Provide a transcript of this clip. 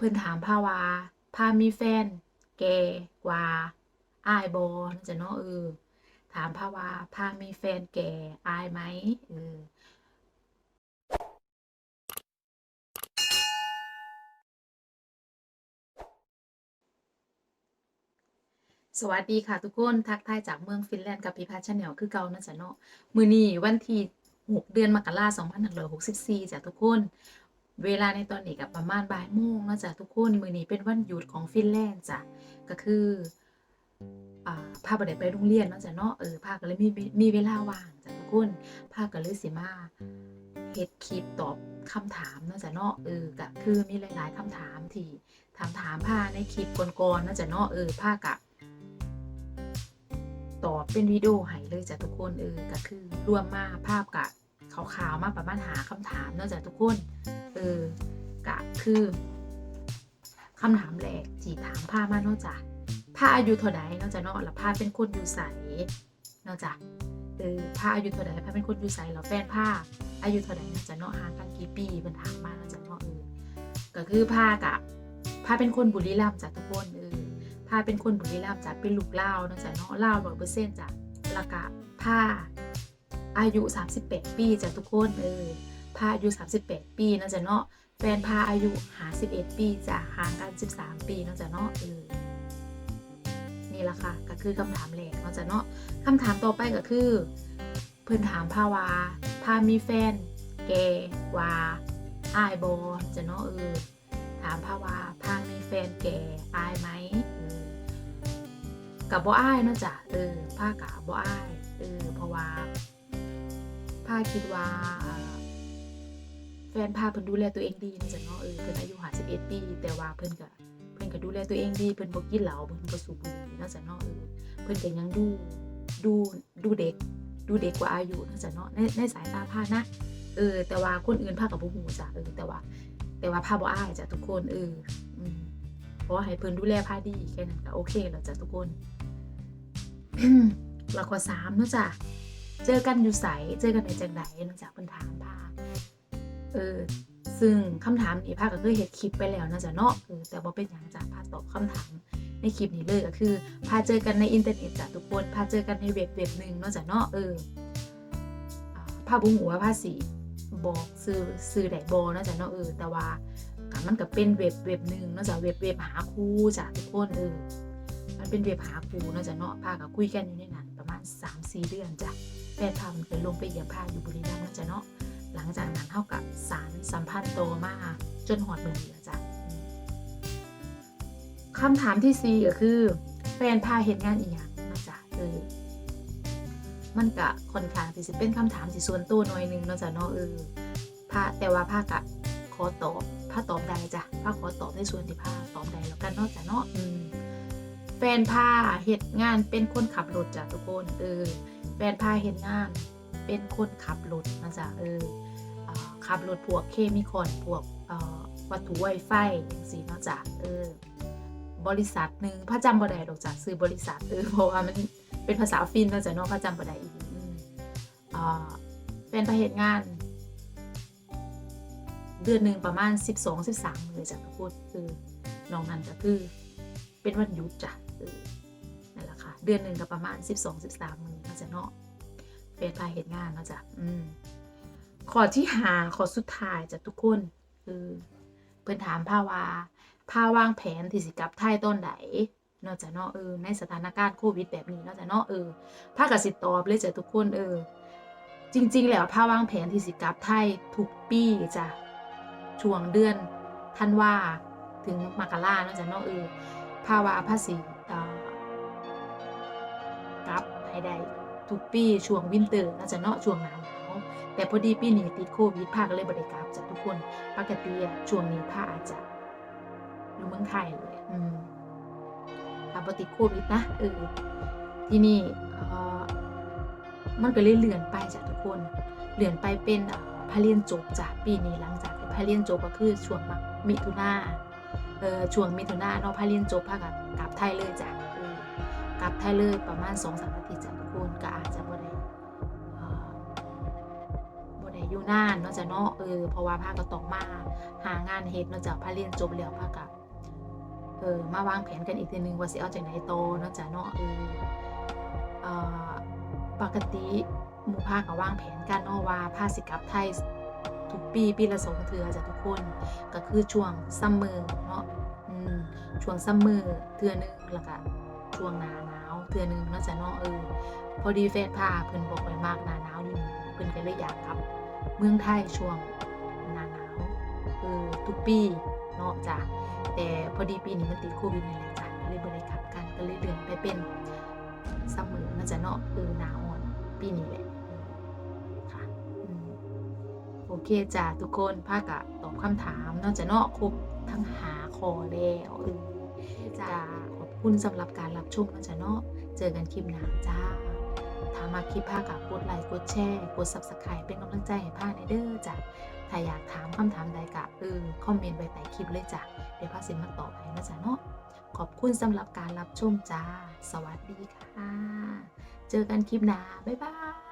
เพิ่นถามพาวาพามีแฟน แก่กว่าอ้ายบ่นั่นจ้ะเนาะเออถามพาวาพามีแฟนแก่อายไหมเออสวัสดีค่ะทุกคน ทักทายจากเมืองฟินแลนด์กับพิพัฒน์ชาแนลคือเก่านะจ๊ะเนาะมือนี้วันที่ 6 เดือนมกราคม2564จ้ะทุกคน เวลาในตอนนี้ก็ประมาณบ่ายโมงนะจ้ะทุกคนมื้อนี้เป็นวันหยุดของฟินแลนด์จ้ะก็คืออ่าพาบ่ได้ไปโรงเรียนนะจ้ะเนาะเออพาก็เลยมีมีเวลาว่างจ้ะทุกคนพาก็เลยสิมาเฮ็ดคลิปตอบคำถามนะจ้ะเนาะเออก็คือมีหลาย ๆคำถามที่ถามถามพาในคลิปก่อนๆนะจ้ะเนาะเออพากะตอบเป็นวิดีโอให้เลยจ้ะทุกคนเออก็คือรวมมาภาพกะขาวๆมาประมาณหาคำถามนะจ้ะทุกคน เออกะคือคำถามแรกจีถามผ้ามาเนาะจ้ะผ้าอายุเท่าใดเนาะจ้ะเนาะแล้วผ้าเป็นคนอยู่ใสเนาะจ้ะเออผ้าอายุเท่าใดผ้าเป็นคนอยู่ใสแล้วแฟนผ้าอายุเท่าใดเนาะจ้ะเนาะห่างกันกี่ปีเป็นถามมาเนาะจ้ะเนาะเออก็คือผ้ากะผ้าเป็นคนบุรีรัมย์จ้ะทุกคนเออผ้าเป็นคนบุรีรัมย์จ้ะเป็นลูกเล่าเนาะจ้ะเนาะเล่าร้อยเปอร์เซ็นต์จ้ะล้วก็ผ้าอายุ 38 ปีจ้ะทุกคนเออ ผ้าอายุ 38 ปีเนาะจ้ะเนาะแฟนผ้าอายุ51ปีจ้ะห่างกัน 13 ปีเนาะจ้ะเนาะเออนี่ละค่ะก็คือคำถามแรกเนาะจ้ะเนาะคำถามต่อไปก็คือ เพิ่นถามผ้าวาผ้ามีแฟน แกว่าอายบอจ้ะเนาะเออถามพาวาพามีแฟนแกอายไหมกับบ่อายเนาะจ้ะเออผ้ากับบ่อายเออเพราะว่าผ้าคิดว่า นพาเพิ่นดูแลตัวเองดีนะจ้ะเนาะเออเพิ่นอายุ51ปีแต่ว่าเพิ่นก็เพิ่นก็ดูแลตัวเองดีเพิ่นบ่กินเหล้าเพิ่นบ่สูบบุหรี่นาะจ้ะเนาะเออเพิ่นก็ยังดูดูดูเด็ก ดูเด็กกว่าอายุนาะจ้ะเนาะในในสายตาผ้านะเออแต่ว่าคนอื่นผ้ากับบ่ฮู้จ้ะเออแต่ว่า แต่ว่าผ้าบ่อายจ้ะทุกคนเอออืมเพราะว่าให้เพิ่นดูแลผ้าดีแค่นั้นก็โอเคแล้วจ้ะทุกคนแล้วก็สามเนาะจ้ะเจอกันอยู่ใสเจอกันในจังไดเนาะจ้ะเพิ่นถามผ้า เออซึ่งคำถามนี้ผ้าก็เคยเฮ็ดคลิปไปแล้วนะจ้ะเนาะเออแต่บ่เป็นหยังจ้ะผ้าตอบคำถามในคลิปนี้เลยก็คือพาเจอกันในอินเทอร์เน็ตจ้ะทุกคนพาเจอกันในเว็บเว็บหนึ่งเนาะจ้ะเนาะเอออ่าผ้าบุ้งหัวาผ้าสีบอกซื้อซื้อได้บอเนาะจ้ะเนาะเออแต่ว่ามันก็เป็นเว็บเว็บหนึ่งเนาะจ้ะเว็บเว็บหาครูจ้ะทุกคนเออมันเป็นเว็บหาครูเนาะจ้ะเนาะพากับคุยกันอยู่ในนั้นประมาณ3-4เดือนจ้ะแฟนพามันไปลงไปเหยี่ยมพาอยู่บุรีรัมย์เนาะจ้ะเนาะ หลังจากนั้นเท่ากับสารสัมพันธ์โตมาจนหอดเมืองนี้แล้วจ้ะคำถามที่สี่ก็คือแฟนพาเหตุงานอีหยังเนาะจ้ะเออมันก็ค่อนข้างที่สิเป็นคำถามที่ส่วนตัวหน่อยหนึงเนาะจ้ะเนาะเออพาแต่ว่าพากะขอตอบพาตอบได้จ้ะพาขอตอบในส่วนที่พาตอบได้แล้วกันเนาะจ้ะเนาะอืมแฟนพาเหตุงานเป็นคนขับรถจ้ะทุกคนเออแฟนพาเหตุงาน เป็นคนขับรถนะจ๊ะเออขับรถพวกเคมีคอนพวกวัตถุไวไฟอย่างสีเนาะจ้ะเออบริษัทหนึ่งพระจำบ่ได้ดอกจ้ะซื้อบริษัทเออเพราะว่ามันเป็นภาษาฟินเนาะจ้ะเนาะพระจำบ่ได้อีกอืมอ่าเป็นประเหตุงาน เดือนหนึ่งประมาณ 12 13มื้อจ้ะทุกคนคือนอกนั้นก็คือเป็นวันหยุดจ้ะนั่นแหละค่ะ เดือนหนึ่งก็ประมาณ 12 13มือนาะจ้ะเนาะ เป็นพาเหตุงานเนาะจ้ะอืมขอที่หาขอสุดท้ายจ้ะทุกคนคือเพิ่นถามพาวาพาวางแผนที่สิกลับไทยตอนไหนนาะจ้ะเนาะเออในสถานการณ์โควิดแบบนี้นาะจ้ะเนาะเออภาคกสิตอบเลยจ้ะทุกคนเออ จริง ๆ แล้วภาวางแผนที่สิกลับไทยทุกปีจ้ะช่วงเดือนธันว่าถึงมกราเนาะจ้ะเนาะเออภาวาภาษีกับให้ได้ ทุกปีช่วงวินเตอร์เนาะจ้ะเนาะช่วงหนาวหนาวแต่พอดีปีนี้ติดโควิดภาคเลยบ่ได้กลับจ้ะทุกคนปกติอะช่วงนี้ภาคอาจจะอยู่เมืองไทยเลยอืมตามปฏิดโควิดนะเออที่นี่เออมันก็เลยเลื่อนไปจากทุกคนเลื่อนไปเป็นพาเรียนจบจากปีนี้หลังจากที่พาเรียนจบก็คือช่วงมิถุนาเออช่วงมิถุนาเนาะพาเรียนจบพากับกลับไทยเลยจ้ะ กลับไทยเลยประมาณสองสามอาทิตย์จ้ะทุกคนก็อาจจะบ่ได้บ่ได้อยู่นานเนาะจ้ะเนาะเออเพราะว่าภาคก็ต้องมาหางานเฮ็ดเนาะจ้ะพาเรียนจบแล้วภาคก็เออมาวางแผนกันอีกทีนึงว่าสิเอาจากไหนโตเนาะจ้ะเนาะเออเอ่อปกติหมู่ภาคก็วางแผนกันเนาะว่าภาสิกลับไทยทุกปีปีละสองเทื่อจ้ะทุกคนก็คือช่วงซัมเมอร์เนาะอืมช่วงซัมเมอร์เทือนึงแล้วก็ ช่วงหนาหนาวเทื่อนึงนาะจ้ะเนาะเออพอดีแฟนพาเพิ่นบอกไวมากหนาหนาวอยู่นี่เพิ่นก็เลยอยากกลับ เมืองไทยช่วงหนาหนาวเออทุกปีเนาะจ้ะแต่พอดีปีนี้มันติดโควิดนี่แหละจ้ะก็เลยบ่ได้กลับกันก็เลยเลื่อนไปเป็นซัมเมอร์นะจ๊ะเนาะเออหนาอ่อนปีนี้แหละค่ะโอเคจ้ะทุกคนภาคอะตอบคำถามนาะจ้ะเนาะครบทั้งหาคอแล้วจ้ะ คุณสำหรับการรับชมนะจ๊ะเนาะเจอกันคลิปหน้าจ้า ถ้ามาคลิปภาคกับกดไลค์กดแชร์กด subscribe เป็นกำลังใจให้ภาคในเด้อจ้ะถ้าอยากถามคำถามใดกะเออคอมเมนต์ไว้ใต้คลิปเลยจ้ะเดี๋ยวภาคสิมาตอบให้นะจ๊ะเนาะขอบคุณสำหรับการรับชมจ้า สวัสดีค่ะ เจอกันคลิปหน้าบ๊ายบาย